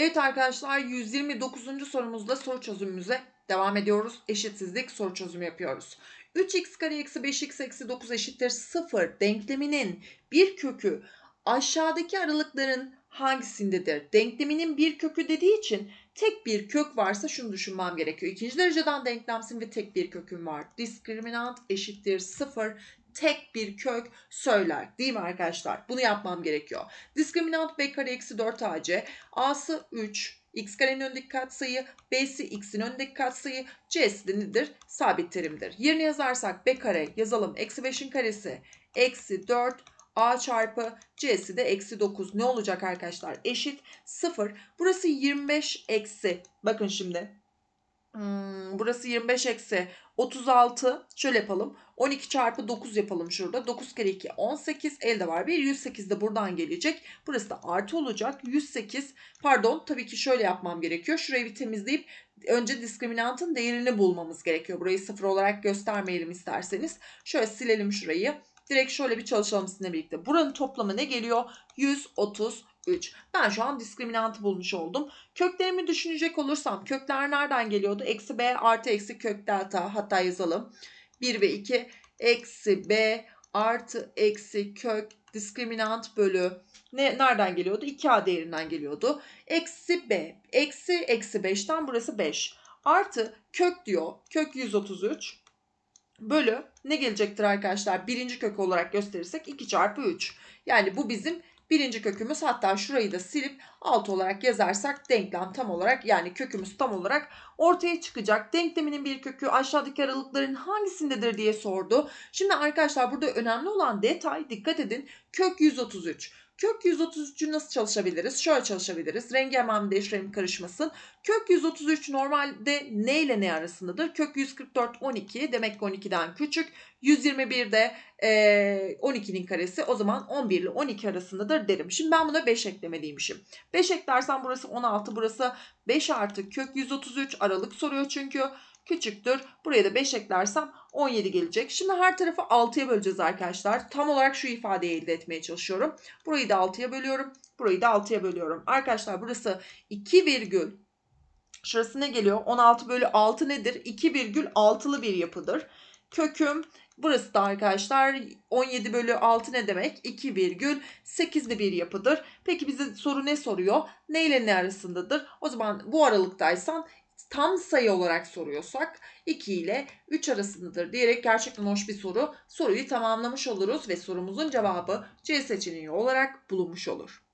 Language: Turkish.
Evet arkadaşlar 129. sorumuzla soru çözümümüze devam ediyoruz. Eşitsizlik soru çözümü yapıyoruz. 3x kare eksi 5x eksi 9 eşittir 0 denkleminin bir kökü aşağıdaki aralıkların hangisindedir? Denkleminin bir kökü dediği için tek bir kök varsa şunu düşünmem gerekiyor. İkinci dereceden denklemsin ve tek bir kökün var. Diskriminant eşittir 0 tek bir kök söyler. Değil mi arkadaşlar? Bunu yapmam gerekiyor. Diskriminant b kare eksi 4 ac. A'sı 3. X karenin önündeki katsayı, B'si X'in önündeki katsayı, C'si de nedir? Sabit terimdir. Yerine yazarsak B kare yazalım. Eksi 5'in karesi eksi 4 A çarpı C'si de eksi 9. Ne olacak arkadaşlar? Eşit 0. Burası 25 eksi. Bakın şimdi. Hmm, burası 25 eksi 36. Şöyle yapalım. 12 çarpı 9 yapalım şurada. 9 kere 2 18. Elde var bir 108 de buradan gelecek. Burası da artı olacak. 108 pardon tabii ki şöyle yapmam gerekiyor. Şurayı bir temizleyip önce diskriminantın değerini bulmamız gerekiyor. Burayı sıfır olarak göstermeyelim isterseniz. Şöyle silelim şurayı. Direkt şöyle bir çalışalım sizinle birlikte. Buranın toplamı ne geliyor? 130 3. Ben şu an diskriminantı bulmuş oldum. Köklerimi düşünecek olursam kökler nereden geliyordu? Eksi b artı eksi kök delta hatta yazalım. 1 ve 2 eksi b artı eksi kök diskriminant bölü ne nereden geliyordu? 2a değerinden geliyordu. Eksi b eksi eksi 5'ten burası 5 artı kök diyor kök 133 bölü ne gelecektir arkadaşlar? Birinci kök olarak gösterirsek 2 çarpı 3. Yani bu bizim birinci kökümüz hatta şurayı da silip alt olarak yazarsak denklem tam olarak yani kökümüz tam olarak ortaya çıkacak. Denkleminin bir kökü aşağıdaki aralıkların hangisindedir diye sordu. Şimdi arkadaşlar burada önemli olan detay dikkat edin kök 133. Kök 133'ü nasıl çalışabiliriz? Şöyle çalışabiliriz. Rengi hemen değiştirelim karışmasın. Kök 133 normalde ne ile ne arasındadır? Kök 144 12 demek ki 12'den küçük. 121 de e, 12'nin karesi o zaman 11 ile 12 arasındadır derim. Şimdi ben buna 5 eklemeliymişim. 5 eklersem burası 16 burası 5 artı kök 133 aralık soruyor çünkü küçüktür. Buraya da 5 eklersem 17 gelecek. Şimdi her tarafı 6'ya böleceğiz arkadaşlar. Tam olarak şu ifadeyi elde etmeye çalışıyorum. Burayı da 6'ya bölüyorum. Burayı da 6'ya bölüyorum. Arkadaşlar burası 2 virgül Şurası ne geliyor? 16 bölü 6 nedir? 2 virgül 6'lı bir yapıdır. Köküm burası da arkadaşlar 17 bölü 6 ne demek? 2 virgül 8'li bir yapıdır. Peki bize soru ne soruyor? Ne ile ne arasındadır? O zaman bu aralıktaysan tam sayı olarak soruyorsak 2 ile 3 arasındadır diyerek gerçekten hoş bir soru. Soruyu tamamlamış oluruz ve sorumuzun cevabı C seçeneği olarak bulunmuş olur.